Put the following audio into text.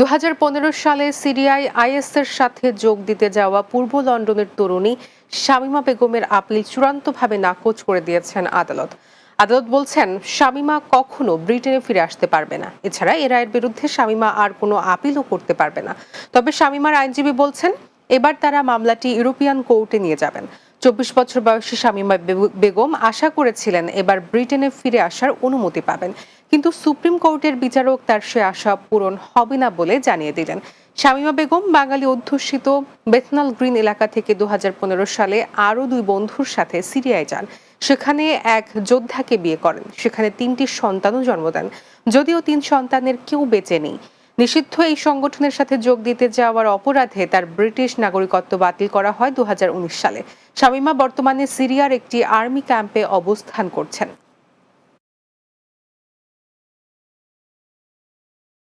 দুহাজার পনেরো সালে সিরিয়ায় আইএসের সাথে যোগ দিতে যাওয়া পূর্ব লন্ডনের তরুণী শামিমা বেগমের আপিল চূড়ান্তভাবে নাকচ করে দিয়েছেন আদালত। আদালত বলছেন, শামিমা কখনো ব্রিটেনে ফিরে আসতে পারবে না। এছাড়া এ রায়ের বিরুদ্ধে শামিমা আর কোনো আপিলও করতে পারবে না। তবে শামিমার আইনজীবী বলছেন, এবার তারা মামলাটি ইউরোপিয়ান কোর্টে নিয়ে যাবেন। চব্বিশ বছর বয়সী শামিমা বেগম আশা করেছিলেন এবার ব্রিটেনে ফিরে আসার অনুমতি পাবেন। কিন্তু সুপ্রিম কোর্টের বিচারক তার সে আশা পূরণ হবে না বলে জানিয়ে দিলেন। শামিমা বেগম বাঙালি অধ্যুষিত বেথনাল গ্রিন এলাকা থেকে দু হাজার পনেরো সালে আরও দুই বন্ধুর সাথে সিরিয়ায় যান। সেখানে এক যোদ্ধাকে বিয়ে করেন। সেখানে তিনটি সন্তানও জন্ম দেন। যদিও তিন সন্তানের কেউ বেঁচে নেই। নিষিদ্ধ এই সংগঠনের সাথে যোগ দিতে যাওয়ার অপরাধে তার ব্রিটিশ নাগরিকত্ব বাতিল করা হয় দু হাজার উনিশ সালে। শামিমা বর্তমানে সিরিয়ার একটি আর্মি ক্যাম্পে অবস্থান করছেন।